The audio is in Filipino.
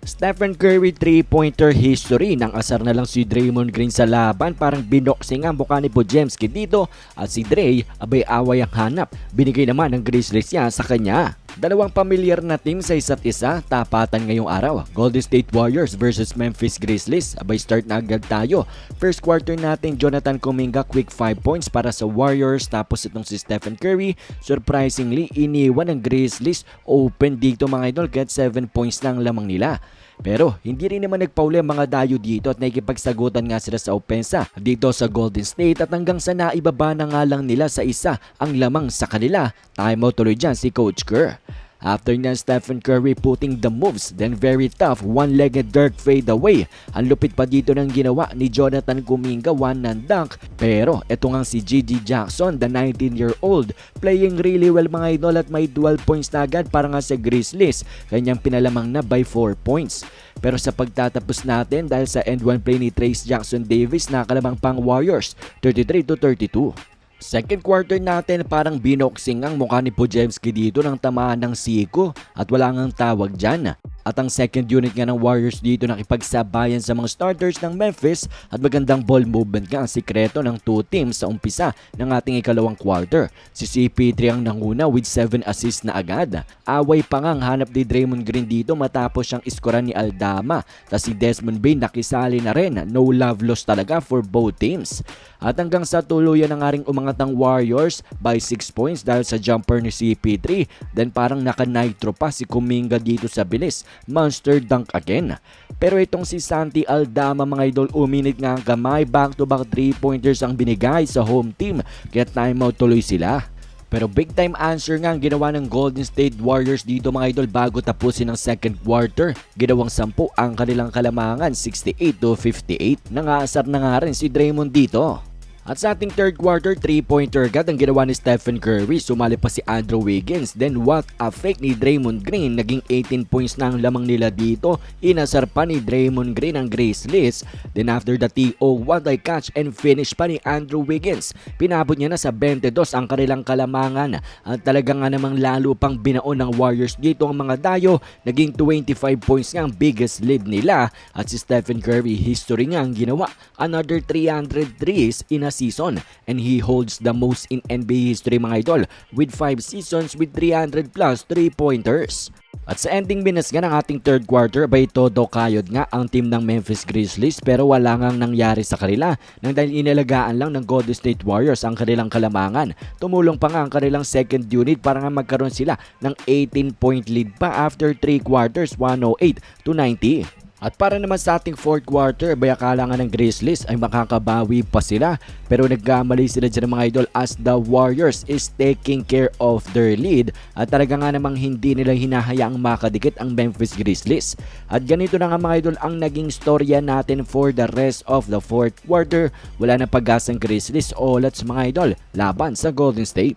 Stephen Curry 3-pointer history. Ng asar na lang si Draymond Green sa laban parang binoksing ang mukha ni Podziemski dito at si Dre abay away ang hanap. Binigay naman ng Grizzlies niya sa kanya. Dalawang pamilyar na team sa isa't isa tapatan ngayong araw. Golden State Warriors versus Memphis Grizzlies. Abay start na agad tayo. First quarter natin Jonathan Kuminga quick 5 points para sa Warriors. Tapos itong si Stephen Curry surprisingly iniwan ng Grizzlies. Open dito mga idol kahit 7 points lang lamang nila pero hindi rin naman nagpauli ang mga dayo dito at nakikipagsagutan nga sila sa opensa dito sa Golden State at hanggang sa naibaba na nga lang nila sa isa ang lamang sa kanila. Timeout tuloy dyan si Coach Kerr. After niyan, Stephen Curry putting the moves, then very tough, one-legged Dirk fade away. Ang lupit pa dito ng ginawa ni Jonathan Kuminga, one and dunk. Pero eto nga si Gigi Jackson, the 19-year-old, playing really well mga idol at may 12 points na agad para nga sa Grizzlies. Kanyang pinalamang na by 4 points. Pero sa pagtatapos natin dahil sa end one play ni Trace Jackson Davis nakalamang pang Warriors 33 to 32. Second quarter natin parang binoksing ang mukha ni Podziemski dito ng tamaan ng siko at wala ngang tawag dyan. At ang second unit nga ng Warriors dito nakipagsabayan sa mga starters ng Memphis at magandang ball movement nga ang sikreto ng two teams sa umpisa ng ating ikalawang quarter. Si CP3 ang nanguna with 7 assists na agad. Away pa nga ang hanap ni Draymond Green dito matapos siyang iskoran ni Aldama. Tapos si Desmond Bain nakisali na rin. No love lost talaga for both teams. At hanggang sa tuluyan na nga rin umangat ang Warriors by 6 points dahil sa jumper ni CP3. Then parang naka-nitro pa si Kuminga dito sa bilis. Monster dunk again. Pero itong si Santi Aldama mga idol uminit nga ang kamay. Back-to-back 3-pointers ang binigay sa home team. Kaya timeout tuloy sila. Pero big time answer nga ang ginawa ng Golden State Warriors dito mga idol bago tapusin ang second quarter. Ginawang 10 ang kanilang kalamangan 68 to 58. Nangaasar na nga rin si Draymond dito. At sa ating third quarter, 3-pointer agad ang ginawa ni Stephen Curry. Sumali pa si Andrew Wiggins. Then what a fake ni Draymond Green. Naging 18 points na ang lamang nila dito. Inasar pa ni Draymond Green ang Grizzlies. Then after the TO, what a catch and finish pa ni Andrew Wiggins. Pinabot niya na sa 22 ang kanilang kalamangan. At talaga nga namang lalo pang binaon ng Warriors dito ang mga dayo. Naging 25 points nga ang biggest lead nila. At si Stephen Curry, history nga ang ginawa. Another 300 threes in a season and he holds the most in NBA history mga idol with 5 seasons with 300 plus 3-pointers. At sa ending minutes nga ng ating third quarter, bay todo kayod nga ang team ng Memphis Grizzlies pero wala ngang nangyari sa kanila nang dahil inalagaan lang ng Golden State Warriors ang kanilang kalamangan. Tumulong pa nga ang kanilang second unit para nga magkaroon sila ng 18 point lead pa after 3 quarters 108 to 90. At para naman sa ating fourth quarter, bay akala nga ng Grizzlies ay makakabawi pa sila. Pero nagkamali sila dyan mga idol as the Warriors is taking care of their lead. At talaga nga namang hindi nila hinahayaang makadikit ang Memphis Grizzlies. At ganito na nga mga idol ang naging storya natin for the rest of the fourth quarter. Wala na pag-asang Grizzlies o let's mga idol laban sa Golden State.